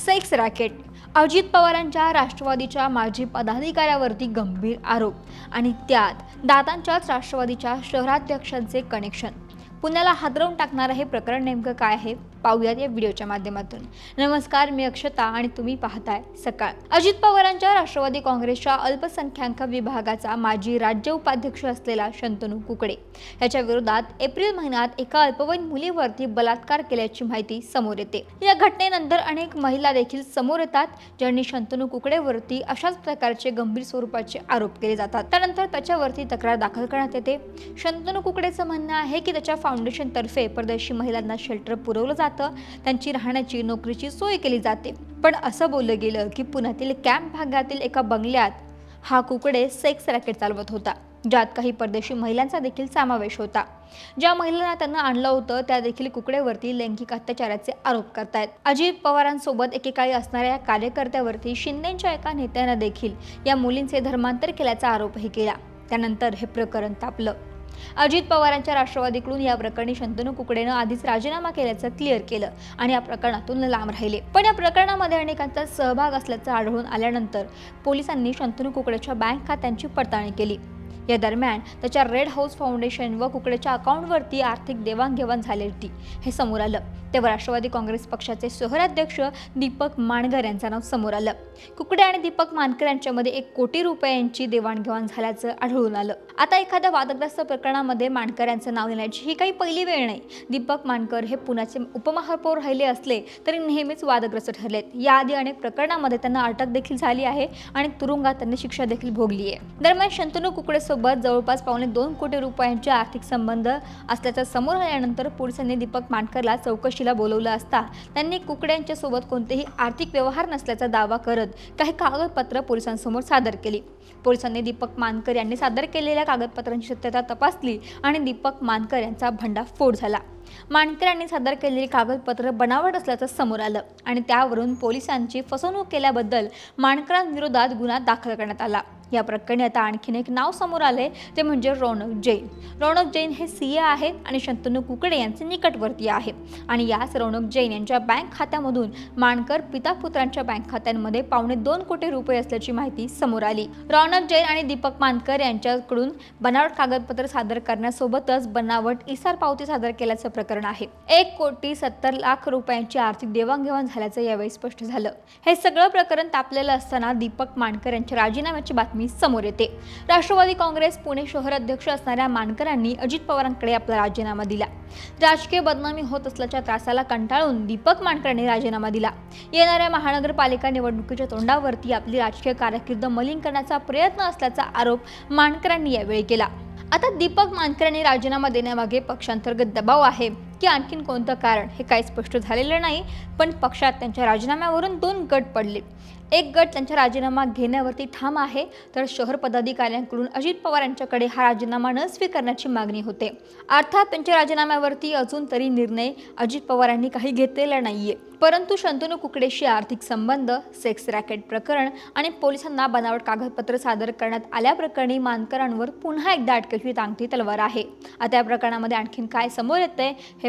Sex racket. Ajit पवारांच्या राष्ट्रवादीच्या माजी पदाधिकाऱ्यावरती गंभीर आरोप आणि त्यात दातांच्याच राष्ट्रवादीच्या शहराध्यक्षांचे कनेक्शन पुण्याला हादरवून टाकणारं हे प्रकरण नेमकं काय आहे? पाहूयात या व्हिडिओच्या माध्यमातून. नमस्कार मी अक्षता आणि तुम्ही पाहताय सकाळ. अजित पवारांच्या राष्ट्रवादी काँग्रेसच्या अल्पसंख्याक विभागाचा माजी राज्य उपाध्यक्ष असलेला शंतनू कुकडे. याच्या विरोधात एप्रिल महिन्यात एका अल्पवयीन मुलीवरती बलात्कार केल्याची माहिती समोर येते. या घटनेनंतर अनेक महिला देखील समोर येतात ज्यांनी शंतनू कुकडेवरती अशाच प्रकारचे गंभीर स्वरूपाचे आरोप केले जातात. त्यानंतर त्याच्यावरती तक्रार दाखल करण्यात येते. शंतनू कुकडेचं म्हणणं आहे की त्याच्या फाउंडेशनतर्फे परदेशी महिलांना शेल्टर पुरवलं जातं त्यांची राहण्याची नोकरीची सोय केली जाते. पण असं बोललं गेलं की पुण्यातील कॅम्प भागातील एका बंगल्यात हा कुकडे सेक्स रॅकेट चालवत होता. ज्यात काही परदेशी महिलांचा देखील समावेश होता. ज्या महिलांना त्यांना आणलं होतं त्या देखील कुकडेवरती लैंगिक अत्याचाराचे आरोप करतायत. अजित पवारांसोबत एकेकाळी असणाऱ्या या कार्यकर्त्यावरती शिंदेच्या एका नेत्यानं देखील या मुलींचे धर्मांतर केल्याचा आरोपही केला. त्यानंतर हे प्रकरण तापलं. अजित पवारांच्या राष्ट्रवादीकडून या प्रकरणी शंतनू कुकडेनं आधीच राजीनामा केल्याचं क्लिअर केलं आणि या प्रकरणातून लांब राहिले. पण या प्रकरणामध्ये अनेकांचा सहभाग असल्याचं आढळून आल्यानंतर पोलिसांनी शंतनू कुकडेच्या बँक खात्यांची पडताळणी केली. या दरम्यान त्याच्या रेड हाऊस फाउंडेशन व कुकडेच्या अकाउंटवरती आर्थिक देवाणघेवाण झाली होती. हे समोर आलं. तेव्हा राष्ट्रवादी काँग्रेस पक्षाचे शहराध्यक्ष दीपक माणगर यांचं नाव समोर आलं. कुकडे आणि दीपक मानकर यांच्यामध्ये एक कोटी रुपयांची देवाणघेवाण झाल्याचं आढळून आलं. आता एखाद्या वादग्रस्त प्रकरणामध्ये मानकर यांचं नाव येण्याची ही काही पहिली वेळ नाही. दीपक मानकर हे पुण्याचे उपमहापौर राहिले असले तरी नेहमीच वादग्रस्त ठरलेत. याआधी अनेक प्रकरणामध्ये त्यांना अटक देखील झाली आहे आणि तुरुंगात त्यांनी शिक्षा देखील भोगली आहे. दरम्यान शंतनू कुकडे सोबत जवळपास पावणे दोन कोटी रुपयांचे आर्थिक संबंध असल्याचं समोर आल्यानंतर पोलिसांनी दीपक मानकरला चौकशीला बोलवलं असता त्यांनी कुकडे यांच्यासोबत कोणतेही आर्थिक व्यवहार नसल्याचा दावा करत काही कागदपत्र पोलिसांसमोर सादर केली. पोलिसांनी दीपक मानकर यांनी सादर केलेल्या कागदपत्रांची सत्यता तपासली आणि दीपक मानकर यांचा भंडाफोड झाला. मानकर यांनी सादर केलेली कागदपत्र बनावट असल्याचं समोर आलं आणि त्यावरून पोलिसांची फसवणूक केल्याबद्दल मानकरांविरोधात गुन्हा दाखल करण्यात आला. या प्रकरणी आता आणखीन एक नाव समोर आले ते म्हणजे रौनक जैन. रौनक जैन हे सी ए आहेत आणि शंतनू कुकडे यांचे निकटवर्ती आहे. आणि याच रौनक जैन यांच्या बँक खात्यामधून मानकर पिता पुत्रांच्या बँक खात्यांमध्ये पावणे दोन कोटी रुपये असल्याची माहिती समोर आली. रौनक जैन आणि दीपक मानकर यांच्याकडून बनावट कागदपत्र सादर करण्यासोबतच बनावट इसार पावती सादर केल्याचं प्रकरण आहे. एक कोटी सत्तर लाख रुपयांची आर्थिक देवाणघेवाण झाल्याचं यावेळी स्पष्ट झालं. हे सगळं प्रकरण तापलेलं असताना दीपक मानकर यांच्या राजीनाम्याची बातमी समोर येते. राष्ट्रवादी काँग्रेस पुणे शहर अध्यक्ष असणाऱ्या मानकरांनी अजित पवारांकडे आपला राजीनामा दिला. राजकीय बदनामी होत असल्याच्या त्रासाला कंटाळून दीपक मानकरांनी राजीनामा दिला. येणाऱ्या महानगरपालिका निवडणुकीच्या तोंडावरती आपली राजकीय कारकीर्द मलिन करण्याचा प्रयत्न असल्याचा आरोप मानकरांनी यावेळी केला. आता दीपक मानकर यांनी राजीनामा देण्यामागे पक्षांतर्गत दबाव आहे. की आणखीन कोणतं कारण? हे काही स्पष्ट झालेलं नाही पण पक्षात त्यांच्या राजीनाम्यावरून दोन गट पडले. एक गट त्यांचा राजीनामा घेण्यावरती ठाम आहे तर शहर पदाधिकाऱ्यांकडून अजित पवार यांच्याकडे हा राजीनामा न स्वीकारण्याची मागणी होते. अर्थात त्यांच्या राजीनाम्यावरती अजून तरी निर्णय अजित पवार यांनी काही घेतलेला नाहीये. परंतु शंतनू कुकडेशी आर्थिक संबंध सेक्स रॅकेट प्रकरण आणि पोलिसांना बनावट कागदपत्र सादर करण्यात आल्याप्रकरणी मानकरांवर पुन्हा एकदा अटकेची तांगती तलवार आहे. आता या प्रकरणामध्ये आणखीन काय समोर येतंय हे